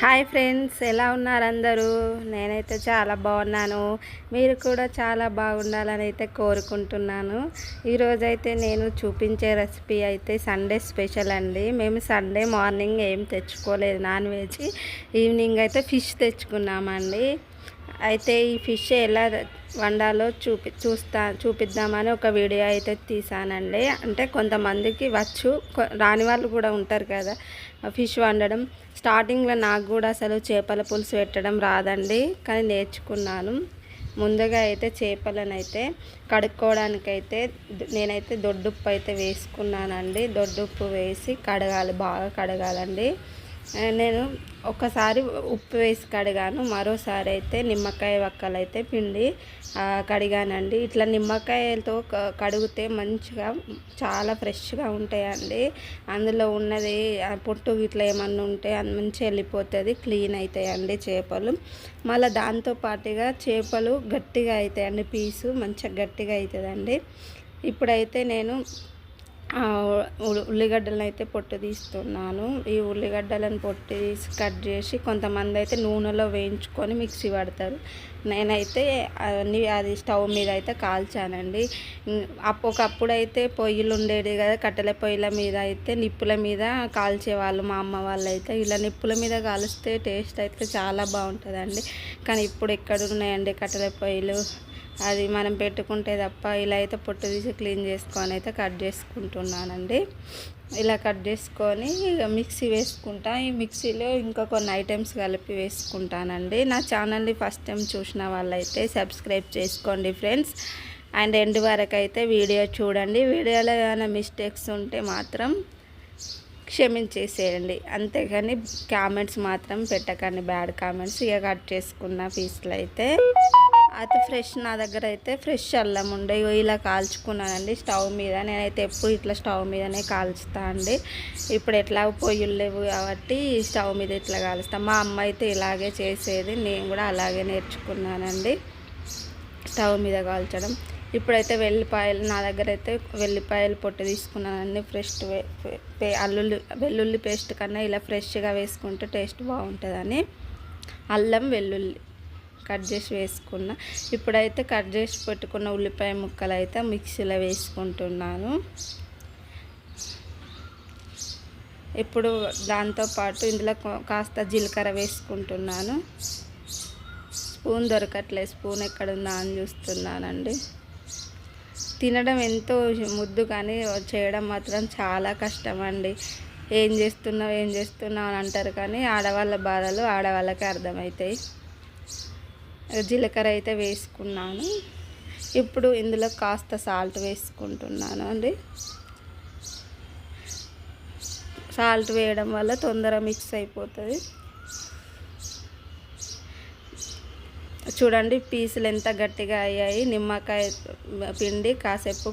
Hi friends ఎలా ఉన్నారు అందరూ? నేనైతే చాలా బాగున్నాను. మీరు కూడా చాలా బాగుండాలని అయితే కోరుకుంటున్నాను. ఈరోజైతే నేను చూపించే రెసిపీ అయితే సండే స్పెషల్ అండి. మేము సండే మార్నింగ్ ఏం తెచ్చుకోలేదు. నాన్ వెజ్ ఈవినింగ్ అయితే ఫిష్ తెచ్చుకున్నామండి. అయితే ఈ ఫిష్ ఎలా వండాలో చూపి చూస్తా చూపిద్దామని ఒక వీడియో అయితే తీసానండి. అంటే కొంతమందికి వచ్చు రాని వాళ్ళు కూడా ఉంటారు కదా ఫిష్ వండడం. స్టార్టింగ్లో నాకు కూడా అసలు చేపల పులుసు పెట్టడం రాదండి కానీ నేర్చుకున్నాను. ముందుగా అయితే చేపలను అయితే కడుక్కోవడానికైతే నేనైతే దొడ్డుప్పు అయితే వేసుకున్నానండి. దొడ్డుప్పు వేసి కడగాలి బాగా కడగాలండి. నేను ఒకసారి ఉప్పు వేసి కడిగాను. మరోసారి అయితే నిమ్మకాయ వక్కలు అయితే పిండి కడిగానండి. ఇట్లా నిమ్మకాయలతో క- కడిగితే మంచిగా చాలా ఫ్రెష్గా ఉంటాయండి. అందులో ఉన్నది పొట్టు ఇట్లా ఏమన్నా ఉంటే అది మంచిగా వెళ్ళిపోతుంది క్లీన్ అవుతాయండి చేపలు. మళ్ళీ దాంతోపాటుగా చేపలు గట్టిగా అవుతాయండి పీసు మంచిగా గట్టిగా అవుతుందండి ఇప్పుడైతే నేను ఉల్లిగడ్డలను అయితే పొట్టు తీస్తున్నాను. ఈ ఉల్లిగడ్డలను పొట్టు తీసి కట్ చేసి కొంతమంది అయితే నూనెలో వేయించుకొని మిక్సీ పడతారు. నేనైతే అన్ని అది స్టవ్ మీద అయితే కాల్చానండి. ఉమ్, ఒకప్పుడు అయితే పొయ్యిలు ఉండేది కదా కట్టెల పొయ్యిల మీద అయితే నిప్పుల మీద కాల్చేవాళ్ళు మా అమ్మ వాళ్ళు అయితే ఇలా నిప్పుల మీద కాలుస్తే టేస్ట్ అయితే చాలా బాగుంటుందండి. కానీ ఇప్పుడు ఎక్కడ ఉన్నాయండి కట్టెల పొయ్యిలు? అది మనం పెట్టుకుంటే తప్ప ఇలా అయితే పొట్టు తీసి క్లీన్ చేసుకొని అయితే కట్ చేసుకుంటున్నానండి. ఇలా కట్ చేసుకొని ఇక మిక్సీ వేసుకుంటా. ఈ మిక్సీలో ఇంకా కొన్ని ఐటమ్స్ కలిపి వేసుకుంటానండి. నా ఛానల్ని ఫస్ట్ టైం చూసిన వాళ్ళైతే సబ్స్క్రైబ్ చేసుకోండి ఫ్రెండ్స్. అండ్ ఎండ్ వరకు అయితే వీడియో చూడండి. వీడియోలో ఏమైనా మిస్టేక్స్ ఉంటే మాత్రం క్షమించేసేయండి. అంతేగాని కామెంట్స్ మాత్రం పెట్టకండి. బ్యాడ్ కామెంట్స్ ఇక కట్ చేసుకున్న పీస్లు అయితే అయితే ఫ్రెష్ నా దగ్గర అయితే ఫ్రెష్ అల్లం ఉండే. ఇలా కాల్చుకున్నానండి స్టవ్ మీద. నేనైతే ఎప్పుడు ఇట్లా స్టవ్ మీదనే కాల్చుతా అండి. ఇప్పుడు ఎట్లా పొయ్యిలు లేవు కాబట్టి స్టవ్ మీద ఇట్లా కాలుస్తాం. మా అమ్మ అయితే ఇలాగే చేసేది. నేను కూడా అలాగే నేర్చుకున్నానండి. స్టవ్ మీద కాల్చడం. ఇప్పుడైతే వెల్లిపాయలు నా దగ్గర అయితే వెల్లిపాయలు పొట్టు తీసుకున్నానండి. ఫ్రెష్ అల్లుల్లి వెల్లుల్లి పేస్ట్ కన్నా ఇలా ఫ్రెష్గా వేసుకుంటే టేస్ట్ బాగుంటుందని. అల్లం వెల్లుల్లి కట్ చేసి వేసుకున్న. ఇప్పుడైతే కట్ చేసి పెట్టుకున్న ఉల్లిపాయ ముక్కలు అయితే మిక్సీలో వేసుకుంటున్నాను. ఇప్పుడు దాంతోపాటు ఇందులో కాస్త జీలకర్ర వేసుకుంటున్నాను. స్పూన్ దొరకట్లేదు స్పూన్ ఎక్కడుందా అని చూస్తున్నానండి. తినడం ఎంతో ముద్దు కానీ చేయడం మాత్రం చాలా కష్టం అండి ఏం చేస్తున్నావు ఏం చేస్తున్నావు అని అంటారు కానీ ఆడవాళ్ళ బాధలు ఆడవాళ్ళకే అర్థమవుతాయి. జీలకర్ర అయితే వేసుకున్నాను. ఇప్పుడు ఇందులో కాస్త సాల్ట్ వేసుకుంటున్నాను అండి. సాల్ట్ వేయడం వల్ల తొందర మిక్స్ అయిపోతుంది. చూడండి పీసులు ఎంత గట్టిగా అయ్యాయి. నిమ్మకాయ పిండి కాసేపు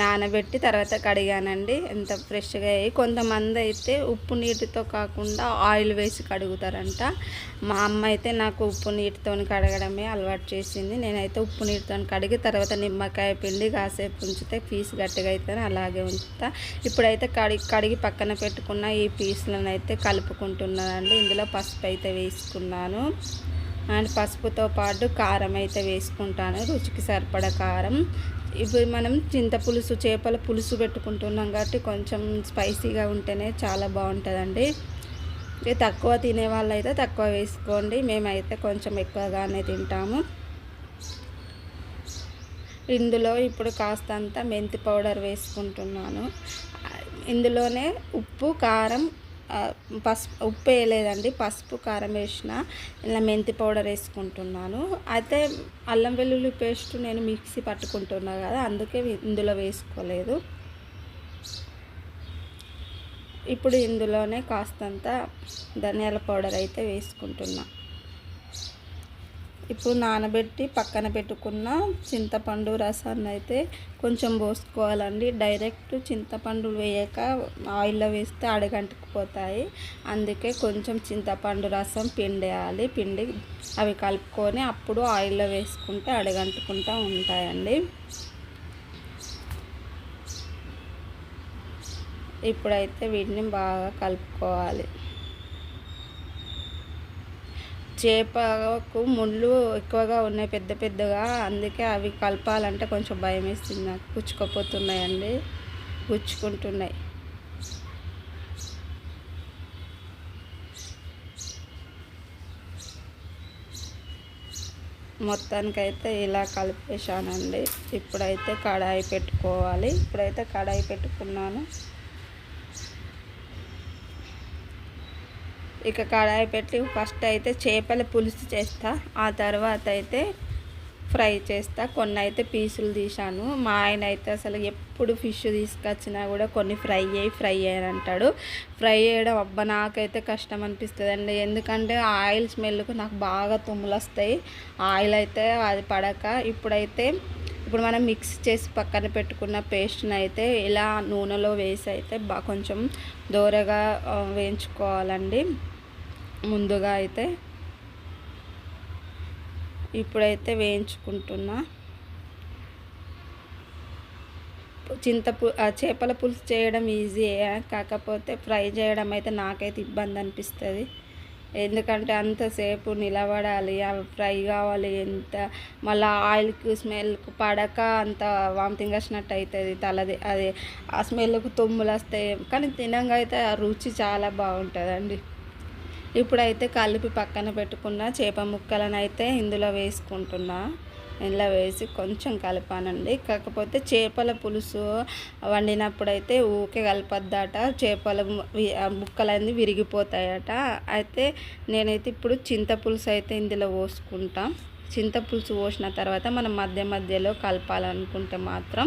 నానబెట్టి తర్వాత కడిగానండి. ఎంత ఫ్రెష్గా అయ్యాయి. కొంతమంది అయితే ఉప్పు నీటితో కాకుండా ఆయిల్ వేసి కడుగుతారంట. మా అమ్మ అయితే నాకు ఉప్పు నీటితో కడగడమే అలవాటు చేసింది. నేనైతే ఉప్పు నీటితో కడిగి తర్వాత నిమ్మకాయ పిండి కాసేపు ఉంచితే పీస్ గట్టిగా అవుతుంది అలాగే ఉంచుతా. ఇప్పుడైతే కడిగి కడిగి పక్కన పెట్టుకున్న ఈ పీసులను అయితే కలుపుకుంటున్నానండి. ఇందులో పసుపు అయితే వేసుకున్నాను. అండ్ పసుపుతో పాటు కారం అయితే వేసుకుంటాను. రుచికి సరిపడ కారం. ఇప్పుడు మనం చింత పులుసు చేపల పులుసు పెట్టుకుంటున్నాం కాబట్టి కొంచెం స్పైసీగా ఉంటేనే చాలా బాగుంటుందండి. తక్కువ తినే వాళ్ళైతే తక్కువ వేసుకోండి. మేమైతే కొంచెం ఎక్కువగానే తింటాము. ఇందులో ఇప్పుడు కాస్తంత మెంతి పౌడర్ వేసుకుంటున్నాను. ఇందులోనే ఉప్పు కారం పసుపు ఉప్పు వేయలేదండి. పసుపు కారం వేసిన ఇలా మెంతి పౌడర్ వేసుకుంటున్నాను. అయితే అల్లం వెల్లుల్లి పేస్ట్ నేను మిక్సీ పట్టుకుంటున్నా కదా అందుకే ఇందులో వేసుకోలేదు. ఇప్పుడు ఇందులోనే కాస్తంత ధనియాల పౌడర్ అయితే వేసుకుంటున్నాను ఇప్పుడు నానబెట్టి పక్కన పెట్టుకున్న చింతపండు రసాన్ని అయితే కొంచెం పోసుకోవాలండి. డైరెక్ట్ చింతపండు వేయక ఆయిల్లో వేస్తే అడగంటుకుపోతాయి. అందుకే కొంచెం చింతపండు రసం పిండేయాలి. పిండి అవి కలుపుకొని అప్పుడు ఆయిల్లో వేసుకుంటే అడగంటుకుంటూ ఉంటాయండి. ఇప్పుడైతే వీటిని బాగా కలుపుకోవాలి. చేపకు ముళ్ళు ఎక్కువగా ఉన్నాయి పెద్ద పెద్దగా. అందుకే అవి కలపాలంటే కొంచెం భయం వేస్తుంది నాకు. గుచ్చుకోపోతున్నాయండి. గుచ్చుకుంటున్నాయి. మొత్తానికైతే ఇలా కలిపేశానండి. ఇప్పుడైతే కడాయి పెట్టుకోవాలి. ఇప్పుడైతే కడాయి పెట్టుకున్నాను. ఇక కడాయి పెట్టి ఫస్ట్ అయితే చేపల పులుసు చేస్తా. ఆ తర్వాత అయితే ఫ్రై చేస్తా. కొన్ని అయితే పీసులు తీశాను. మా ఆయన అయితే అసలు ఎప్పుడు ఫిష్ తీసుకొచ్చినా కూడా కొన్ని ఫ్రై అయ్యి ఫ్రై అయ్యి అంటాడు. ఫ్రై చేయడం అబ్బా నాకైతే కష్టం అనిపిస్తుంది అండి ఎందుకంటే ఆయిల్ స్మెల్కు నాకు బాగా తుమ్ములు వస్తాయి ఆయిల్ అయితే అది పడక. ఇప్పుడైతే ఇప్పుడు మనం మిక్స్ చేసి పక్కన పెట్టుకున్న పేస్ట్ని అయితే ఇలా నూనెలో వేసి అయితే బా కొంచెం దూరగా వేయించుకోవాలండి. ముందుగా అయితే ఇప్పుడైతే వేయించుకుంటున్నా. చింతపు చేపల పులుసు చేయడం ఈజీయే కాకపోతే ఫ్రై చేయడం అయితే నాకైతే ఇబ్బంది అనిపిస్తుంది. ఎందుకంటే అంతసేపు నిలబడాలి అవి ఫ్రై కావాలి ఎంత మళ్ళీ ఆయిల్కి స్మెల్కి పడక అంత వామిటింగ్ వచ్చినట్టు అవుతుంది తలది. అది ఆ స్మెల్కి తుమ్ములు వస్తాయి కానీ తినంగా అయితే ఆ రుచి చాలా బాగుంటుందండి. ఇప్పుడైతే కలిపి పక్కన పెట్టుకున్న చేప ముక్కలను అయితే ఇందులో వేసుకుంటున్నా. ఇందులో వేసి కొంచెం కలపానండి. కాకపోతే చేపల పులుసు వండినప్పుడైతే ఊకే కలపద్దట. చేపల ముక్కలన్నీ విరిగిపోతాయట. అయితే నేనైతే ఇప్పుడు చింతపులుసు అయితే ఇందులో పోసుకుంటా. చింతపులుసు పోసిన తర్వాత మనం మధ్య మధ్యలో కలపాలనుకుంటే మాత్రం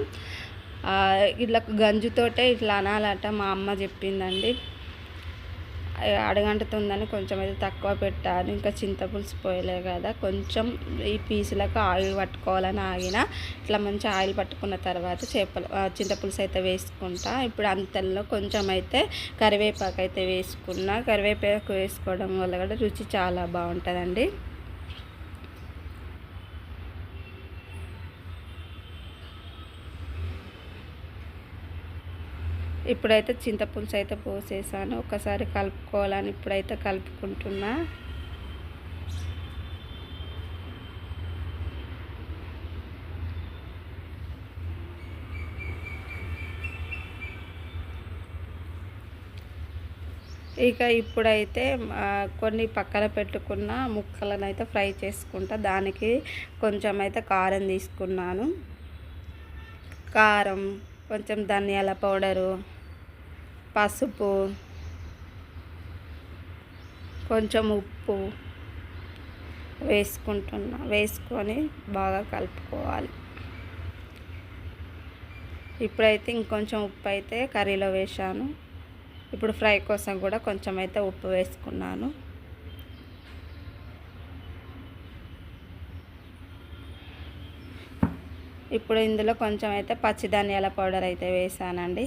ఇట్లా గంజుతోటే ఇట్లా అనాలట మా అమ్మ చెప్పిందండి. అడగంటుతుందని కొంచెం అయితే తక్కువ పెట్టాను ఇంకా చింతపులుసు పోయలే కదా. కొంచెం ఈ పీసులకు ఆయిల్ పట్టుకోవాలని ఆగిన ఇట్లా మంచి ఆయిల్ పట్టుకున్న తర్వాత చేపలు చింతపులుసు అయితే వేసుకుంటా. ఇప్పుడు అంతల్లో కొంచెం అయితే కరివేపాకు అయితే వేసుకున్నా. కరివేపాకు వేసుకోవడం వల్ల కూడా రుచి చాలా బాగుంటుందండి. ఇప్పుడైతే చింతపులుసు అయితే పోసేసాను. ఒకసారి కలుపుకోవాలని ఇప్పుడైతే కలుపుకుంటున్నా. ఇక ఇప్పుడైతే కొన్ని పక్కన పెట్టుకున్న ముక్కలను అయితే ఫ్రై చేసుకుంటా. దానికి కొంచెం అయితే కారం తీసుకున్నాను. కారం కొంచెం ధనియాల పౌడరు పసుపు కొంచెం ఉప్పు వేసుకుంటున్నా వేసుకొని బాగా కలుపుకోవాలి. ఇప్పుడైతే ఇంకొంచెం ఉప్పు అయితే కర్రీలో వేసాను ఇప్పుడు ఫ్రై కోసం కూడా కొంచెం అయితే ఉప్పు వేసుకున్నాను. ఇప్పుడు ఇందులో కొంచెం అయితే పచ్చి ధనియాల పౌడర్ అయితే వేసానండి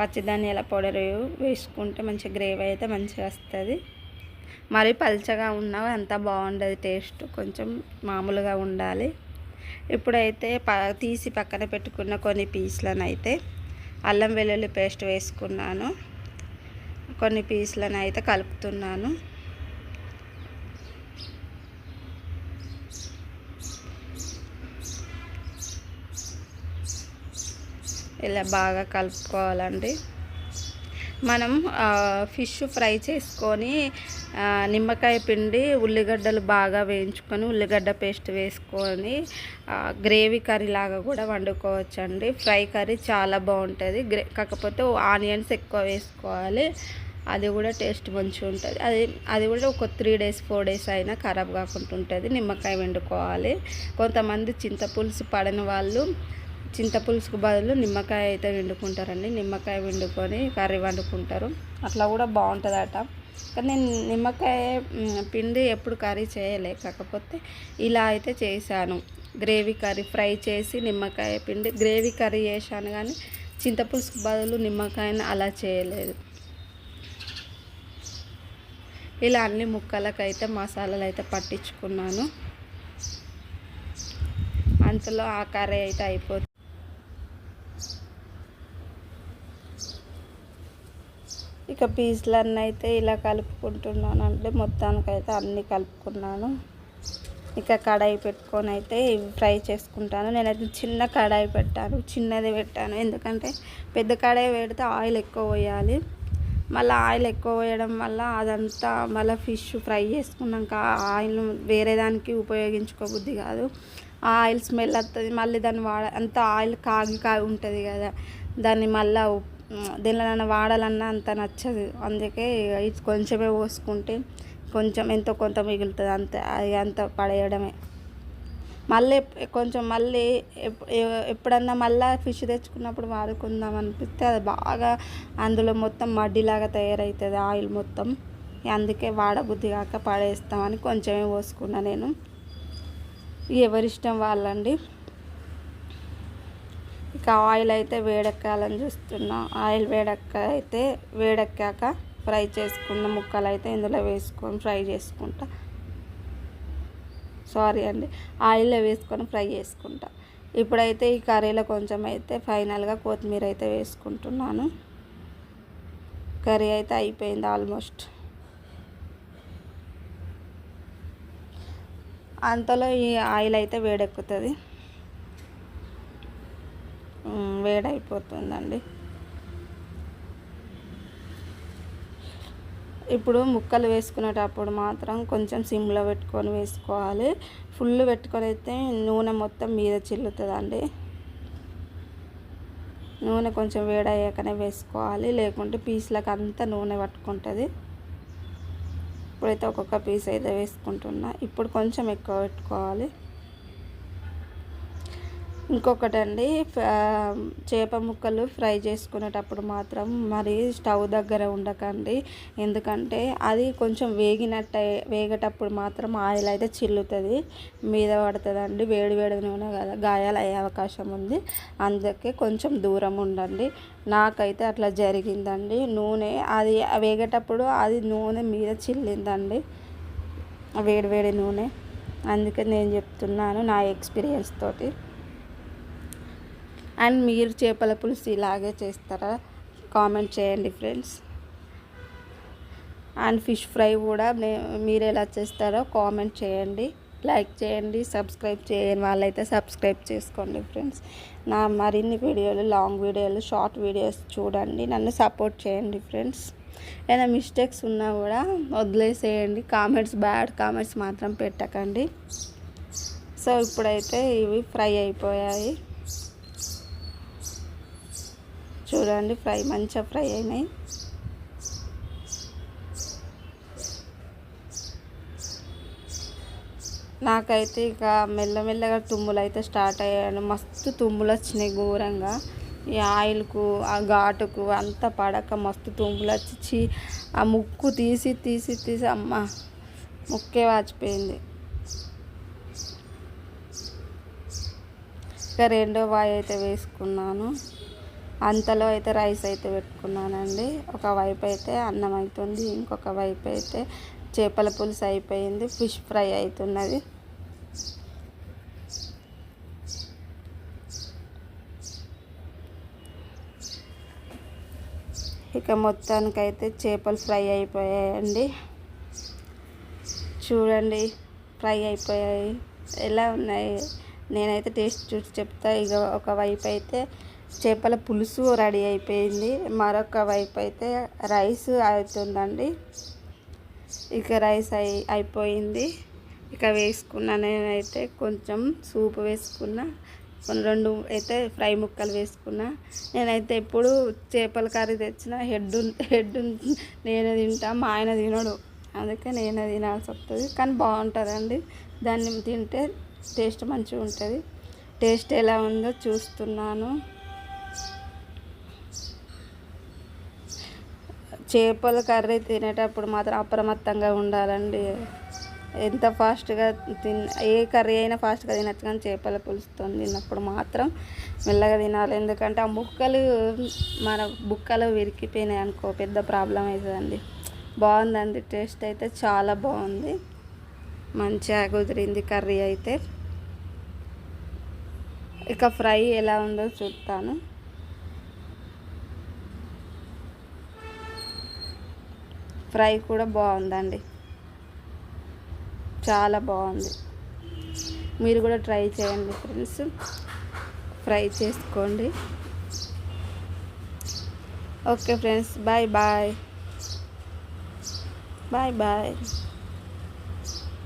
పచ్చిధాన్యాల పౌడర్ వేసుకుంటే మంచి గ్రేవీ అయితే మంచిగా వస్తుంది. మరి పల్చగా ఉన్నా అంత బాగుండదు టేస్ట్ కొంచెం మామూలుగా ఉండాలి. ఇప్పుడైతే ప తీసి పక్కన పెట్టుకున్న కొన్ని పీసులను అయితే అల్లం వెల్లుల్లి పేస్ట్ వేసుకున్నాను. కొన్ని పీసులను అయితే కలుపుతున్నాను. ఇలా బాగా కలుపుకోవాలండి. మనం ఫిష్ ఫ్రై చేసుకొని నిమ్మకాయ పిండి ఉల్లిగడ్డలు బాగా వేయించుకొని ఉల్లిగడ్డ పేస్ట్ వేసుకొని గ్రేవీ కర్రీ లాగా కూడా వండుకోవచ్చండి. ఫ్రై కర్రీ చాలా బాగుంటుంది. గ్రే కాకపోతే ఆనియన్స్ ఎక్కువ వేసుకోవాలి. అది కూడా టేస్ట్ మంచిగా ఉంటుంది. అది అది కూడా ఒక త్రీ డేస్ ఫోర్ డేస్ అయినా ఖరాబ్ కాకుండా ఉంటుంది. నిమ్మకాయ వండుకోవాలి. కొంతమంది చింతపులుసు పడని వాళ్ళు చింతపులుసుకు బదులు నిమ్మకాయ అయితే వండుకుంటారండి నిమ్మకాయ వండుకొని కర్రీ వండుకుంటారు. అట్లా కూడా బాగుంటుందట. కానీ నేను నిమ్మకాయ పిండి ఎప్పుడు కర్రీ చేయలే. కాకపోతే ఇలా అయితే చేశాను. గ్రేవీ కర్రీ ఫ్రై చేసి నిమ్మకాయ పిండి గ్రేవీ కర్రీ చేశాను కానీ చింతపులుసుకు బదులు నిమ్మకాయని అలా చేయలేదు. ఇలా అన్ని ముక్కలకైతే మసాలాలు అయితే పట్టించుకున్నాను. అంతలో ఆ కర్రీ అయితే అయిపోతుంది ఇక పీసులన్నీ అయితే ఇలా కలుపుకుంటున్నాను. అంటే మొత్తానికైతే అన్నీ కలుపుకున్నాను. ఇక కడాయి పెట్టుకొని అయితే ఫ్రై చేసుకుంటాను. నేనైతే చిన్న కడాయి పెట్టాను చిన్నది పెట్టాను. ఎందుకంటే పెద్ద కడాయి పెడితే ఆయిల్ ఎక్కువ పోయాలి. మళ్ళీ ఆయిల్ ఎక్కువ వేయడం వల్ల అదంతా మళ్ళీ ఫిష్ ఫ్రై చేసుకున్నాక ఆయిల్ వేరే దానికి ఉపయోగించుకోబుద్ది కాదు. ఆ ఆయిల్ స్మెల్ వస్తుంది మళ్ళీ దాన్ని వాడ అంత ఆయిల్ కాగి కాగి ఉంటుంది కదా దాన్ని మళ్ళీ దేనిలోనైనా వాడాలన్నా అంత నచ్చదు. అందుకే ఇది కొంచెమే పోసుకుంటే కొంచెం ఎంతో కొంత మిగులుతుంది. అంతే అది అంత పడేయడమే. మళ్ళీ కొంచెం మళ్ళీ ఎప్పుడన్నా మళ్ళీ ఫిష్ తెచ్చుకున్నప్పుడు వాడుకుందాం అనిపిస్తే అది బాగా అందులో మొత్తం మడ్డిలాగా తయారవుతుంది ఆయిల్ మొత్తం. అందుకే వాడబుద్ధి కాక పడేస్తామని కొంచెమే పోసుకున్నా నేను. ఎవరిష్టం వాళ్ళండి. ఇంకా ఆయిల్ అయితే వేడెక్కాలని చూస్తున్నా. ఆయిల్ వేడెక్క అయితే వేడెక్కాక ఫ్రై చేసుకున్న ముక్కలు అయితే ఇందులో వేసుకొని ఫ్రై చేసుకుంటా. సారీ అండి ఆయిల్లో వేసుకొని ఫ్రై చేసుకుంటా. ఇప్పుడైతే ఈ కర్రీలో కొంచెం అయితే ఫైనల్గా కొత్తిమీర అయితే వేసుకుంటున్నాను. కర్రీ అయితే అయిపోయింది ఆల్మోస్ట్. అంతలో ఈ ఆయిల్ అయితే వేడెక్కుతుంది. వేడైపోతుందండి. ఇప్పుడు ముక్కలు వేసుకునేటప్పుడు మాత్రం కొంచెం సిమ్లో పెట్టుకొని వేసుకోవాలి. ఫుల్ పెట్టుకొని అయితే నూనె మొత్తం మీద చిల్లుతుందండి. నూనె కొంచెం వేడయ్యాకనే వేసుకోవాలి. లేకుంటే పీస్లకు అంతా నూనె పట్టుకుంటుంది. ఇప్పుడైతే ఒక్కొక్క పీస్ అయితే వేసుకుంటున్నా. ఇప్పుడు కొంచెం ఎక్కువ పెట్టుకోవాలి. ఇంకొకటండి చేప ముక్కలు ఫ్రై చేసుకునేటప్పుడు మాత్రం మరి స్టవ్ దగ్గర ఉండకండి. ఎందుకంటే అది కొంచెం వేగినట్ట వేగేటప్పుడు మాత్రం ఆయిల్ అయితే చిల్లుతుంది మీద పడుతుందండి వేడి వేడి నూనె కదా గాయాలు అయ్యే అవకాశం ఉంది. అందుకే కొంచెం దూరం ఉండండి. నాకైతే అట్లా జరిగిందండి. నూనె అది వేగేటప్పుడు అది నూనె మీద చిల్లిందండి. వేడి వేడి నూనె. అందుకే నేను చెప్తున్నాను నా ఎక్స్పీరియన్స్ తోటి. అండ్ మీరు చేపల పులుసు ఇలాగే చేస్తారా? కామెంట్ చేయండి ఫ్రెండ్స్. అండ్ ఫిష్ ఫ్రై కూడా మీరు ఎలా చేస్తారో కామెంట్ చేయండి. లైక్ చేయండి సబ్స్క్రైబ్ చేయని వాళ్ళైతే సబ్స్క్రైబ్ చేసుకోండి ఫ్రెండ్స్. నా మరిన్ని వీడియోలు లాంగ్ వీడియోలు షార్ట్ వీడియోస్ చూడండి. నన్ను సపోర్ట్ చేయండి ఫ్రెండ్స్. ఏదైనా మిస్టేక్స్ ఉన్నా కూడా వదిలేసేయండి. కామెంట్స్ బ్యాడ్ కామెంట్స్ మాత్రం పెట్టకండి. సో ఇప్పుడైతే ఇవి ఫ్రై అయిపోయాయి. చూడండి ఫ్రై మంచిగా ఫ్రై అయినాయి. నాకైతే ఇక మెల్లమెల్లగా తుమ్ములు అయితే స్టార్ట్ అయ్యాను మస్తు తుమ్ములు వచ్చినాయి ఘోరంగా. ఈ ఆయిల్కు ఆ ఘాటుకు అంతా పడక మస్తు తుమ్ములు వచ్చి ఆ ముక్కు తీసి తీసి తీసి అమ్మ ముక్కే వాచిపోయింది. ఇక రెండో వాయి అయితే వేసుకున్నాను. అంతలో అయితే రైస్ అయితే పెట్టుకున్నానండి. ఒక వైపు అయితే అన్నం అవుతుంది ఇంకొక వైపు అయితే చేపల పులుసు అయిపోయింది ఫిష్ ఫ్రై అవుతున్నది ఇక మొత్తానికైతే చేపలు ఫ్రై అయిపోయాయండి. చూడండి ఫ్రై అయిపోయాయి. ఎలా ఉన్నాయి? నేనైతే టేస్ట్ చూసి చెప్తా. ఇక ఒక వైపు అయితే చేపల పులుసు రెడీ అయిపోయింది. మరొక వైపు అయితే రైస్ అవుతుందండి. ఇక రైస్ అయి అయిపోయింది. ఇక వేసుకున్న నేనైతే కొంచెం సూప్ వేసుకున్న. రెండు అయితే ఫ్రై ముక్కలు వేసుకున్నా. నేనైతే ఎప్పుడు చేపల కర్రీ తెచ్చిన హెడ్ హెడ్ నేనే తింటా మా ఆయన తినడు. అందుకే నేనే తినాల్సి వస్తుంది. కానీ బాగుంటుందండి. దాన్ని తింటే టేస్ట్ మంచిగా ఉంటుంది టేస్ట్ ఎలా ఉందో చూస్తున్నాను. చేపల కర్రీ తినేటప్పుడు మాత్రం అప్రమత్తంగా ఉండాలండి. ఎంత ఫాస్ట్గా తిన్ ఏ కర్రీ అయినా ఫాస్ట్గా తినచ్చు కానీ చేపల పులుసుతో తిన్నప్పుడు మాత్రం మెల్లగా తినాలి. ఎందుకంటే ఆ ముక్కలు మన బుక్కలు విరికిపోయినాయి అనుకో పెద్ద ప్రాబ్లం అవుతుందండి. బాగుందండి టేస్ట్ అయితే చాలా బాగుంది. మంచిగా కుదిరింది కర్రీ అయితే. ఇక ఫ్రై ఎలా ఉందో చూస్తాను. ఫ్రై కూడా బాగుందండి. చాలా బాగుంది. మీరు కూడా ట్రై చేయండి ఫ్రెండ్స్. ఫ్రై చేసుకోండి. Okay friends bye bye. Bye bye.